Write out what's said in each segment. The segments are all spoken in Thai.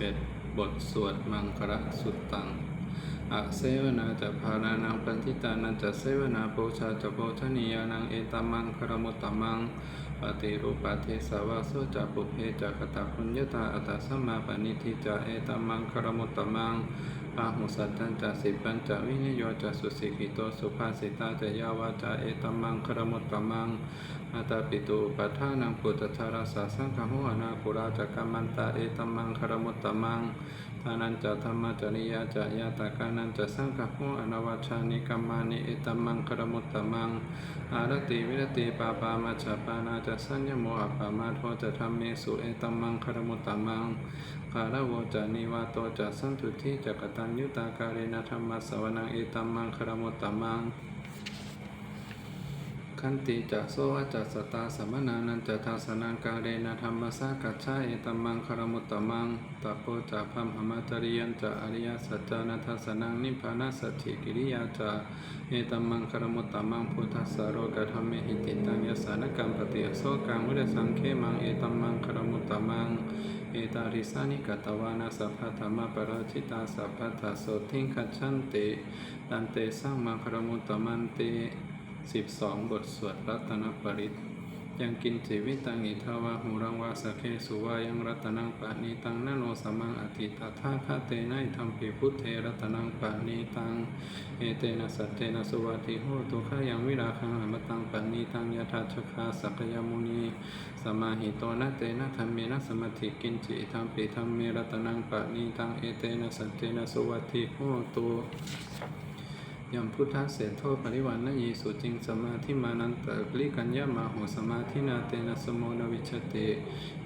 11 บทสวดมังคระสุตตังอะเสวนาจะพารานังปันทิตานันจะเสวนาโปชาจะโพชนียานังเอตามังครมุตตมังปฏิรูปเทสาวาโสจะปุเพจะกตะพุญญาตาอัตตสัมมาปณิทิจะเอตามังครมุตตมัง ปาหุสัตตันจะสิปัญจะวินิโยจะสุสิกิโตสุภาสิตาจะยาวาจะเอตัมมังครมุตตมังอาตาปิตุปัฏฐานังปุตตะราสาสังฆโหอนาคุราจะกัมมันตาเอตัมมังครมุตตมัง ทานันจะธรรมจริยาจะยาตากานันจะสังฆโหอนวัชานิกัมมานิเอตมังครมุตตมัง อารติวิรติปาปามาจปานาจะสัญญโมอัปปามาโทจะธรรมเมสุเอตมังครมุตตมังกาลโวจะนิวาโตจะสันตุทิจะกตัญยุตาการเรนธรรมสวนังเอตมังคารมุตตมัง ขันติจะโสวจะสตาสมนานันจะทาสนังการเรนะธรรมสากัจฉาเอตัมังคารมุตตมังตปโปจะพัมหมาจริยันจะอริยสัจจานัทสนังนิพพานาสัจฉิกิริยาจะเอตัมังคารมุตตมังพุทธัสโรกธรรมเมหิติตังยสานกัมปติโสกังวิรสังเคมังเอตัมมังคารมุตตมังเอตาริสานิกตวานาสัพพะธรรมปราชิตาสัพพะทัสโสทิงคัจฉันติตันเตสังมังคารมุตตมันติ สิบสองบทสวดรัตนปริตยังกินจิวิตังอิทาวาหูรังวาสเคสุวายังรัตนังปะนีตังนโนสมังอติตถาคาเตนะอิธัมปิพุทเทรัตนังปะนีตังเอเตนะสัตเตนะสุวัติโหตุขยังวิราคังอมตังปะนีตังยถาชคาสักยมุนีสมาหิโตนะเตนะธรรมเมนะสมาธิกินจิธรรมปิธรรมเมรัตนังปะนีตังเอเตนะสัจเจนะสุวัตถิโหตุ ยมพุทธะเสโทปริวันนะยีสุจิงสมาธิมานันตะกลิกัญญามาโหสมาธินาเตนะสมโมนวิชติ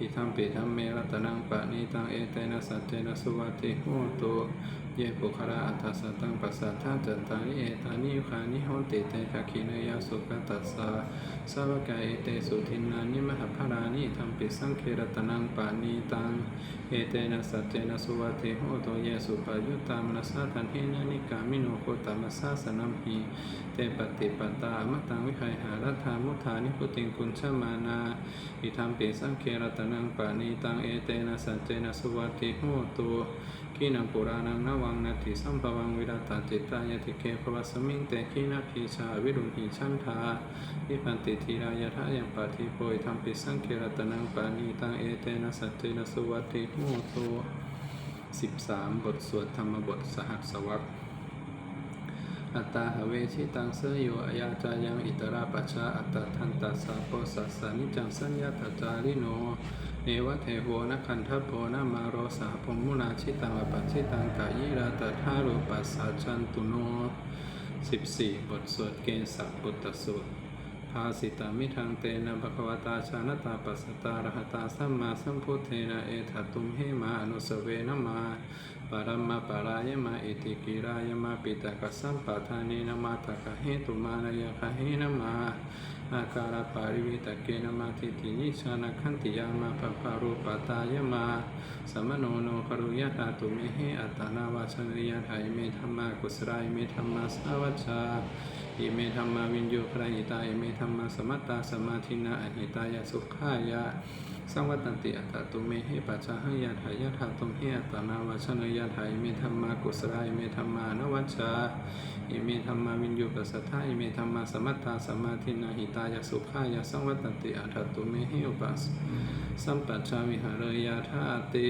อิทัมปิทัมเมรัตนังปะนีตังเอเตนะสัจเจนะสุวัติโหตุ เยปุคระอัตสัตตังปัสสัทธาจัตตานิเอตานิยุคานิโหติเตทักขิเนยสุขตัสสะสาวกายเตสุทินานิมหภารานิธรรมปิสังเครตนังปานีตังเอเตนะสัจเจนะสุวัติโหตเยสุปายุตามนัสสะทันเฮนะนิกามิโนโคตามัสสะสนัมหีเตปฏิปตามะตังวิไคหารัฐามุทานิพุติงกุญชมานาอิธรรมปิสังเครตนังปานีตังเอเตนะสัจเจนะสุวัติโหโต ขีนาปุรานังนวังนาทิสัมภวังวิรัตจิตตายติเกภวสมิงเตขีนาพีชาวิรุณหิชันทานิพันติทีรายะทะยังปาทิโพยธรรมปิสังเครตนังปานีตังเอเตนะสัจเจนะสุวัติโมโตสิบสามบทสวดธรรมบทสหัสวัค อัตตาหเวชิตังเสยโยอยาจายังอิตราปัชชาอัตตทันตัสสะโพสัสสานิจังสัญญาตจาริโน เนวะเทโวนะคันทัพโพนะมาโรสาพมุนาชิตังอปัชชิตังกายิราตถารูปัสสะจันตุโนสิบสี่บทสวดเกณฑ์สัพพุตตสูตรภาสิตามิทังเตนะภควตาชานตาปัสสตารหตาสัมมาสัมพุทเทนะเอถตุมเหมาอนุสเวนะมา ปารมมาปารายมาอิติกิรายมาปิตะกัสัมปทานีนะมาตะกะเหตุมานายะคะเหนะมาอาการปาริวิตะเกนะมาทิตินิชานะขันติยามาปะปารุปตายมาสมโนโนครุยะตาตุเมเหอัตนาวาชนิยะไทยเมธรรมากุสรายเมธรรมาสาวัชชาอิเมธรรมาวินโยคราหิตาอิเมธรรมาสมัตตาสมาธินาอหิตายาสุขายะ สังวัตันติอัตตตุเมหิปัจจหายาทายาธาตุมหิตตนาวชนยาทายเมธรรมากุสราอิเมธรรมานวัชชาอิเมธรรมาวินโยปัสสทาอิเมธรรมาสมัตตาสมาธินาหิตายสุขายะสังวัตันติอัตตตุเมหิอุปัสสัมปัจจาวิหารยาธาติ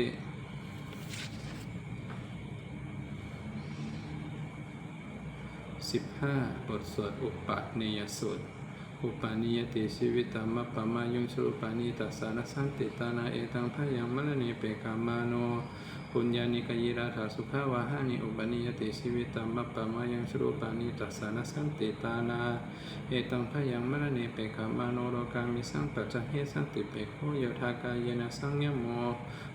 สิบห้าบทสวดอุปาเนยสูตร อุปาณิยติชีวิตามะปะมายุงชุปานิตัสสานสันติตานาเอตังพยังมะละเนเปกามาโน ปุญญานิกยิราธาสุขาวาหานิอุปาณิยติชีวิตามะปปะมายุงชรุปานิตัสสานสันติตานาเอตังพยังมะละเปกามาโนโลกามิสังปัจจเฮสันติเปโคโยธากายนะสังยโม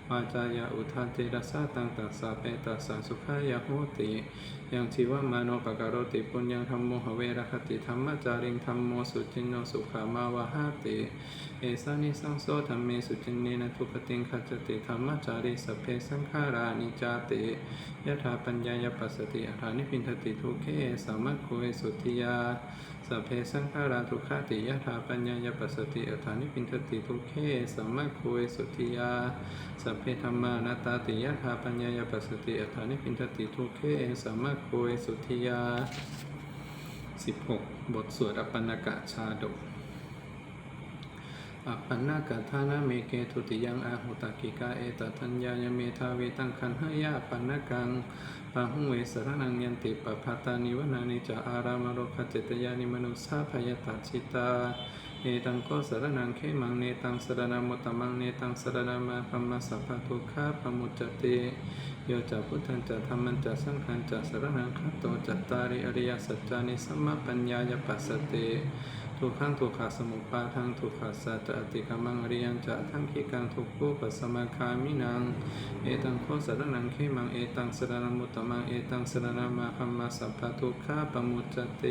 วาจายาอุทาเตรสะตังตัสสะเปตัสสะสุขายาโหติยังชีวมโนปะการโรติปุญญังธรรมโมหเวรคติธรรมจาริงธรรมโมสุจินโนสุขามาวาหาติเอสานิสังโสธรรมเมสุจินเนนะทุกขติงขจติธรรมจาริสเพสังขารานิจาติยถาปัญญายปัสสติอาหานิพินทติทุเขสัมมัคโคเอสุติยาสัพเพสังขาราทุกขติยถาปัญญายปัสสติอาหานิพินทติทุเขสัมมัคโคเอสุติยาสัพเพธรรมานาตาติยถาปัญญายปัสสติอาหานิพินทติทุเขสัมมัคโคเอสุติยา16 บทสวดอปันกะชาดก อปันากะทานาเมเกทุติยังอาหุตกิกาเอตทัญญายเมทาเวตังคันหายาปันนกังปะหุงเวสรนังยันติปภาตานิวนานิจาอารามโรคเจตยานิมนุสาพยตัชิตาเอตังโกสรนังเขมังเนตังสรนามุตมังเนตังสรนามาพัมมาสัพพทุกขาปมุจจติโยจะพุทธันจะธรรมันจะสังฆันจะสรนังคัตโตจัตตาริอริยสัจจานิสัมมาปัญญายปัสสติ ทุกขังทุกขาสมุปาทังทุกขาสัจจะติกมังอริยังจะทั้งขีกังทุกขุปัสมาคามินังเอตังโคสรนังเขมังเอตังสรณมุตตมังเอตังสรณมาคัมมาสัพพทุกขาปมุจเต